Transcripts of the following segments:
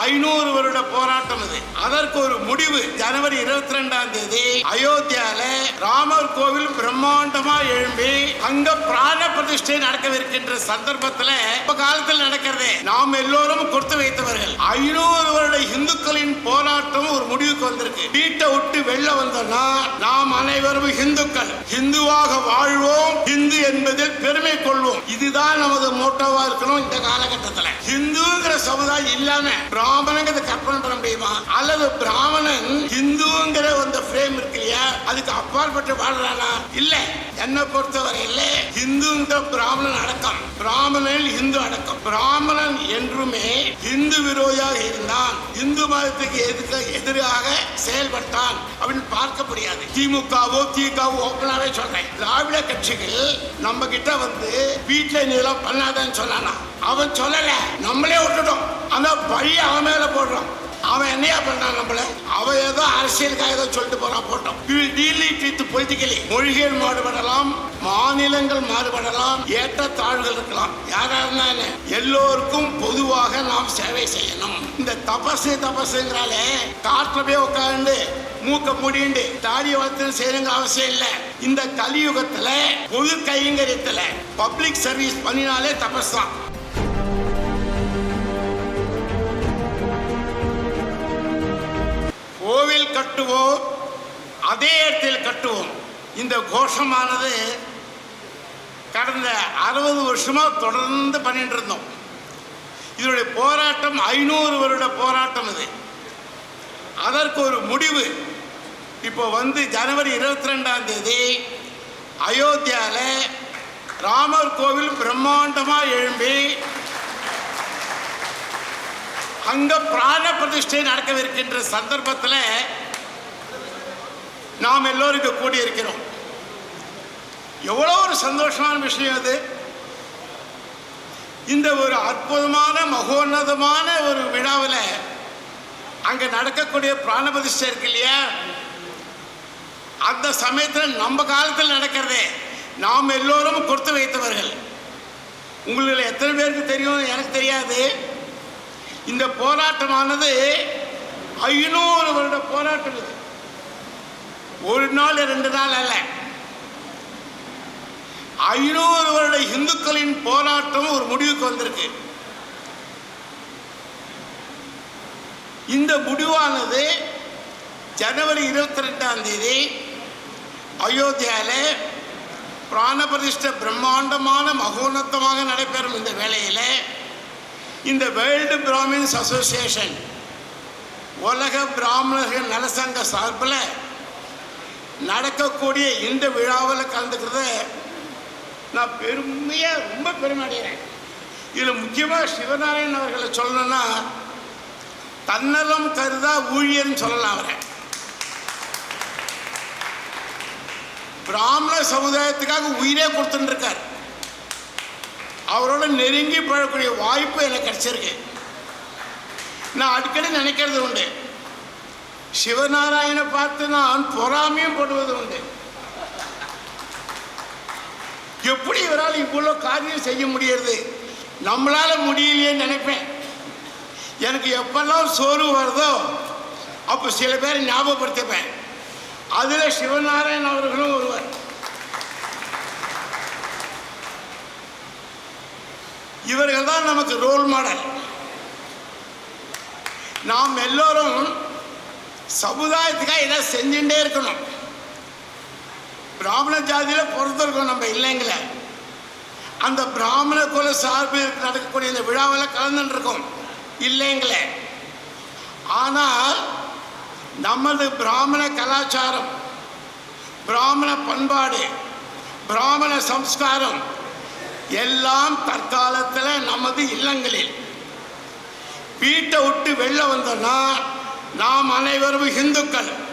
ஐநூறு வருட போராட்டம் இது. அதற்கு ஒரு முடிவு. ஜனவரி இருபத்தி ரெண்டாம் தேதி அயோத்தியால ராமர் கோவில் பிரம்மாண்டமா எழும்பி அங்க பிராண பிரதிஷ்டை நடக்கவிருக்கின்ற சந்தர்ப்பத்துல இப்ப காலத்தில் நடக்கிறது. நாம் எல்லோரும் கொடுத்து வைத்தவர்கள். ஐநூறு வருட இந்துக்களின் போராட்டம் ஒரு முடிவுக்கு வந்திருக்கு. வீட்டை விட்டு வெளில வந்தோம்னா நாம் அனைவரும் இந்துக்கள். இந்துவாக வாழ்வோம். இந்து என்பதில் பெருமை கொள்வோம். இதுதான் நமது மோட்டோவா இருக்கணும் இந்த காலகட்டத்தில். இந்துங்கிற சமுதாயம் இல்லாம பிராமணங்கிறத கற்பனை பண்ண முடியுமா? அல்லது பிராமணன் இந்துங்கிற அந்த ஃப்ரேம் இருக்கு இல்லையா? அதுக்கு அப்பாற்பட்டு வாழ்றானா? இல்லை. என்னை பொறுத்தவரையில இந்துங்கிற பிராமணன் அடக்கம். பிராமணன் இந்து அடக்கம். பிராமணன் என்றுமே இந்து விரோதியாக இருந்தான். இந்து மதத்துக்கு எதிர்க்க எதிராக செயல்பட்டான் அப்படின்னு பார்க்க முடியாது. திமுகவோ திகாவோ ஓப்பனாவே சொல்றேன். திராவிட கட்சிகள் நம்ம கிட்ட வந்து வீட்டுல நீ எல்லாம் பண்ணாதன்னு சொன்னானா? அவன் சொல்லல. நம்மளே விட்டுட்டோம். அந்த பழி அவன் மேல போடுறோம் அவன் என்னையா பண்றான் நம்மள? அவன் ஏதோ அரசியலுக்காக ஏதோ சொல்லிட்டு போறான் போட்டோம். பொலிட்டிக்கலி மொழிகள் மாறுபடலாம் மாநிலங்கள் மாறுபடலாம் ஏற்ற தாழ்வுகள் இருக்கலாம். யாரா இருந்தா எல்லோருக்கும் பொதுவாக நாம் சேவை செய்யணும். இந்த தபசு தபசுங்கிறாலே காற்றுல போய் உட்காந்து மூக்க முடிண்டு தாடி வளர்த்து செய்யணுங்கிற அவசியம் இல்லை. இந்த கலியுகத்துல பொது கைங்கரியத்துல பப்ளிக் சர்வீஸ் பண்ணினாலே தபஸ் தான். கோவில் கட்டுவோம் அதே இடத்தில் கட்டுவோம். இந்த கோஷமானது கடந்த அறுபது வருஷமாக தொடர்ந்து பண்ணிட்டு இருந்தோம். இதனுடைய போராட்டம் ஐநூறு வருட போராட்டம் இது. அதற்கு ஒரு முடிவு. இப்போ வந்து ஜனவரி இருபத்தி ரெண்டாம் தேதி அயோத்தியாவில் ராமர் கோவில் பிரம்மாண்டமாக எழும்பி அங்க பிராண பிரதிஷ்டை நடக்கவிருக்கின்ற சந்தர்ப்பத்தில் நாம் எல்லோரும் கூடி கூடியிருக்கிறோம். எவ்வளோ ஒரு சந்தோஷமான விஷயம் அது. இந்த ஒரு அற்புதமான மகோன்னதமான ஒரு விழாவில் அங்கே நடக்கக்கூடிய பிராண பிரதிஷ்டை இருக்கு இல்லையா? அந்த சமயத்தில் நம்ம காலத்தில் நடக்கிறதே நாம் எல்லோரும் கொடுத்து வைத்தவர்கள். உங்களில் எத்தனை பேருக்கு தெரியும்? எனக்கு தெரியாது. இந்த போராட்டமானது ஐநூறு வருட போராட்டம் இது. ஒரு நாள் ரெண்டு நாள் அல்ல. ஐநூறு வருட இந்துக்களின் போராட்டம் ஒரு முடிவுக்கு வந்திருக்கு. இந்த முடிவானது ஜனவரி இருபத்தி ரெண்டாம் தேதி அயோத்தியாவில் பிராணபிரதிஷ்ட பிரம்மாண்டமான மகோன்னதமாக நடைபெறும் இந்த வேளையில் இந்த வேர்ல்டு பிராமின்ஸ் அசோசியேஷன் உலக பிராமணர்கள் நலசங்க சார்பில் நடக்கக்கூடிய இந்த விழாவில் கலந்துக்கிறத நான் பெருமையாக ரொம்ப பெருமை அடைகிறேன் இதில் முக்கியமாக சிவநாராயணன் அவர்களை சொல்லணும்னா தன்னலம் கருதா ஊழியர்னு சொல்லலாம் அவரை. பிராமண சமுதாயத்துக்காக உயிரே கொடுத்துட்டு இருக்கார். நெருங்கி பழக்கூடிய வாய்ப்பு எனக்கு கிடச்சிருக்கு. நான் அடிக்கடி நினைக்கிறது உண்டு. சிவநாராயண பார்த்து நான் பொறாமையும் போடுவது உண்டு. எப்படி இவரால் இவ்வளோ காரியம் செய்ய முடியறது? நம்மளால் முடியலையே நினைப்பேன். எனக்கு எப்பெல்லாம் சோறு வருதோ அப்போ சில பேர் ஞாபகப்படுத்திப்பேன். அதில் சிவநாராயண் அவர்களும் ஒருவர். இவர்கள் தான் நமக்கு ரோல் மாடல் நாம் எல்லோரும் சமுதாயத்துக்காக ஏதாவது செஞ்சுட்டே இருக்கணும். பிராமண ஜாதியில் இருக்கோம் நம்ம இல்லைங்களே. அந்த பிராமண குல சார்பில் நடக்கக்கூடிய இந்த விழாவில் கலந்துட்டு இருக்கோம் இல்லைங்களே. ஆனால் நமது பிராமண கலாச்சாரம் பிராமண பண்பாடு பிராமண சம்ஸ்காரம் எல்லாம் தற்காலத்தில் நமது இல்லங்களில். வீட்டை விட்டு வெளில வந்தோம்னா நாம் அனைவரும் இந்துக்கள்.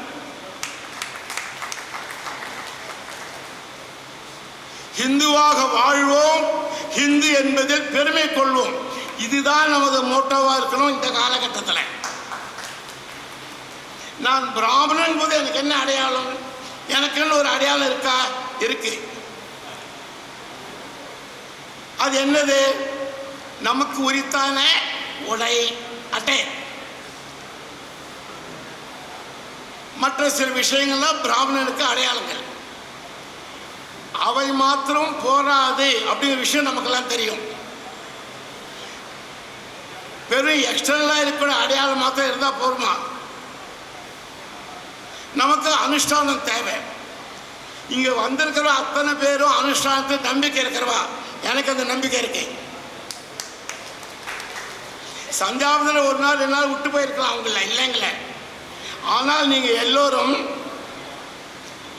இந்துவாக வாழ்வோம் ஹிந்து என்பதில் பெருமை கொள்வோம். இதுதான் நமது மோட்டோவாக இருக்கணும் இந்த காலகட்டத்தில். நான் பிராமணன் போது எனக்கு என்ன அடையாளம்? எனக்குன்னு ஒரு அடையாளம் இருக்கா? இருக்கு. அது என்னது? நமக்கு உரித்தான உடை அட்டை. மற்ற சில விஷயங்கள்லாம் பிராமணனுக்கு அடையாளங்கள். அவை மாத்திரம் போராது அப்படிங்கிற விஷயம் நமக்கெல்லாம் தெரியும். வெறும் எக்ஸ்டர்னலாக இருக்கிற அடையாளம் மாத்திரம் இருந்தால் போருமா நமக்கு அனுஷ்டானம் தேவை. இங்கே வந்திருக்கிற அத்தனை பேரும் அனுஷ்டானத்தை நம்பிக்கை இருக்கிறவா? எனக்கு அந்த நம்பிக்கை இருக்கு. சந்தியாவதில் ஒரு நாள் ரெண்டு நாள் விட்டு போயிருக்கலாம் அவங்கள இல்லைங்கள. ஆனால் நீங்கள் எல்லோரும்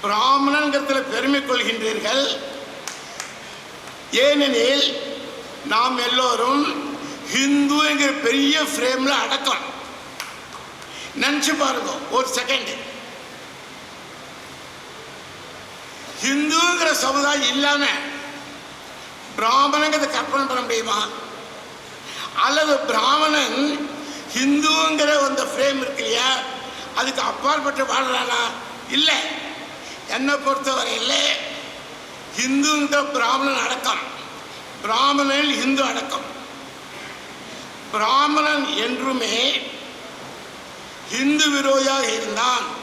பிராமணங்கிறதுல பெருமை கொள்கின்றீர்கள். ஏனெனில் நாம் எல்லோரும் ஹிந்துங்கிற பெரிய ஃப்ரேம்ல அடக்கம். நினச்சி பாருங்க ஒரு செகண்ட் ஹிந்துங்கிற சமுதாயம் இல்லாமல் பிராமணங்கிறத கற்பனை பண்ண முடியுமா? அல்லது பிராமணன் ஹிந்துங்கிற அந்த ஃப்ரேம் இருக்கு இல்லையா? அதுக்கு அப்பாற்பட்டு வாழ்றானா? இல்லை. என்னை பொறுத்தவரையில் ஹிந்துங்கிற பிராமணன் அடக்கம். பிராமணன் ஹிந்து அடக்கம். பிராமணன் என்றுமே ஹிந்து விரோதியாக இருந்தான்.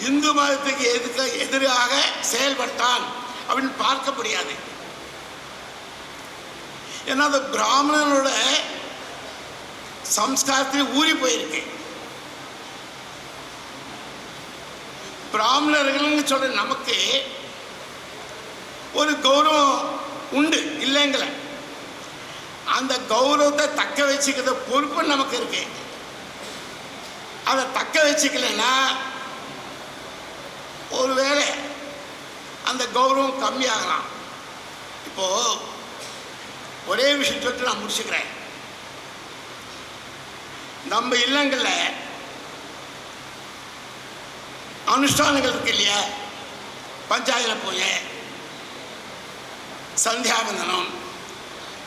இந்து மதத்துக்கு எதிர்க்க எதிராக செயல்பட்டான் அப்படின்னு பார்க்க முடியாது. ஏன்னா அந்த பிராமணனோட சம்ஸ்காரத்தில் ஊறி போயிருக்கு. பிராமணர்கள்னு சொல்ற நமக்கு ஒரு கௌரவம் உண்டு இல்லைங்கள? அந்த கௌரவத்தை தக்க வச்சுக்கிற பொறுப்பு நமக்கு இருக்கு. அதை தக்க வச்சுக்கலன்னா ஒருவேளை அந்த கௌரவம் கம்மியாகலாம். இப்போ ஒரே விஷயம் சொல்லிட்டு நான் முடிச்சுக்கிறேன். நம்ம இல்லங்களில் அனுஷ்டானங்கள் இருக்கு இல்லையா? பஞ்சாயத்தில் பூஜை சந்தியாவந்தனம்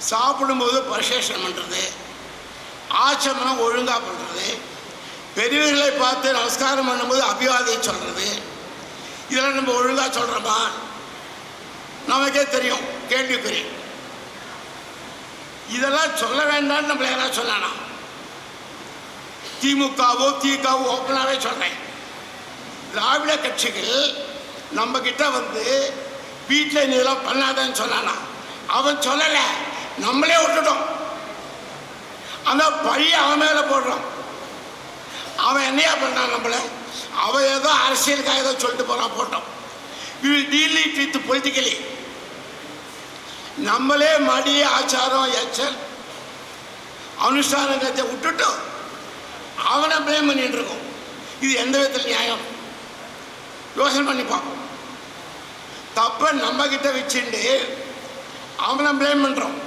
சாப்பிடும்போது பரிசேஷனம் பண்ணுறது ஆச்சமனம் ஒழுங்காக பண்ணுறது பெரியவர்களை பார்த்து நமஸ்காரம் பண்ணும்போது அபிவாதை சொல்கிறது இதெல்லாம் நம்ம ஒழுங்காக சொல்கிறோமா நமக்கே தெரியும் கேள்விக்குறி. இதெல்லாம் சொல்ல வேண்டாம்னு நம்மள யாராவது சொன்னானா? திமுகவோ திகாவோ ஓப்பனாகவே சொல்கிறேன் திராவிட கட்சிகள் நம்ம கிட்ட வந்து வீட்டில் நீ இதெல்லாம் பண்ணாதன்னு சொன்னானா? அவன் சொல்லலை. நம்மளே விட்டுட்டோம். அந்த பழிய அவன் மேலே போடுறோம் அவன் என்னையா பண்ணான் நம்மள? அவன் ஏதோ அரசியலுக்காக ஏதோ சொல்லிட்டு போகிறான் போட்டோம். டீல் இட் வித் பொலிட்டிக்கலி நம்மளே மடி ஆச்சாரம் எச்சல் அனுஷ்டானத்தை விட்டுட்டு அவனை பிரேம் பண்ணிட்டு இருக்கோம். இது எந்த விதத்தில் நியாயம்? யோசனை பண்ணி பார்ப்போம். தப்ப நம்ம கிட்ட வச்சுட்டு அவனை பிளேம் பண்றோம்.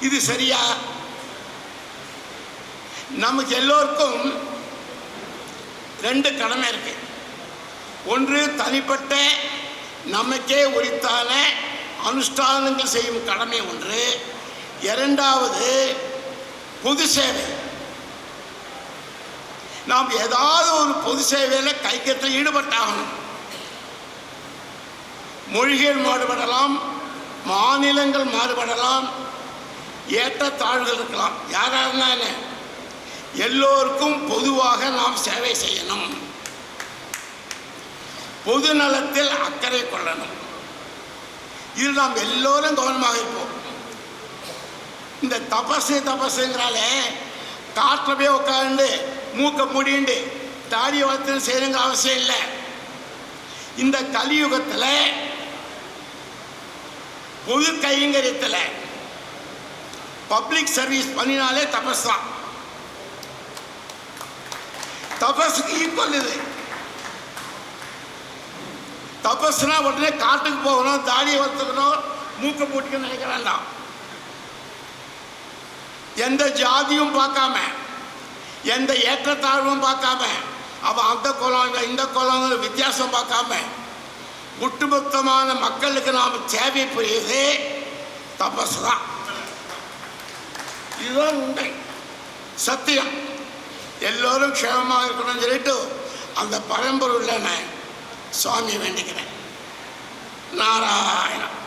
இது சரியா? நமக்கு எல்லோருக்கும் ரெண்டு கடமை இருக்கு. ஒன்று தனிப்பட்ட நமக்கே உரித்தான அனுஷ்டானங்கள் செய்யும் கடமை ஒன்று. இரண்டாவது பொது சேவை. நாம் ஏதாவது ஒரு பொது சேவையில் கைக்கத்தில் ஈடுபட்டாகணும். மொழிகள் மாறுபடலாம் மாநிலங்கள் மாறுபடலாம் ஏற்றத்தாழ்வுகள் இருக்கலாம். யாராக இருந்தா என்ன? எல்லோருக்கும் பொதுவாக நாம் சேவை செய்யணும். பொது நலத்தில் அக்கறை கொள்ளணும். இது நாம் எல்லோரும் கவனமாக இருப்போம். இந்த தபசு தபசுங்கிறாலே காட்டில் போய் உட்காந்து மூக்க முடிண்டு தாடி வளர்த்து செய்யணுங்கிற அவசியம் இல்லை. இந்த கலியுகத்தில் பொது கைங்கரியத்தில் பப்ளிக் சர்வீஸ் பண்ணினாலே தபஸ் தான். தபஸுக்கு ஈக்குவல் இது. தபஸ்னா உடனே காட்டுக்கு போகணும் தாடியை வளர்த்துக்கணும் மூக்க போட்டுக்கணும் நினைக்க வேண்டாம் எந்த ஜாதியும் பார்க்காம எந்த ஏற்றத்தாழ்வும் பார்க்காம அவன் அந்த குலம் இந்த குலங்கிற வித்தியாசம் பார்க்காம ஒட்டுமொத்தமான மக்களுக்கு நாம் சேவை புரியுது தபஸ் தான் இதுதான் உண்மை. சத்தியம். எல்லோரும் க்ஷேமமாக இருக்கணும்னு சொல்லிட்டு அந்த பரம்பொருளில் இல்லைன்னு சுவாமி வேண்டிக்கிறேன். நாராயணம்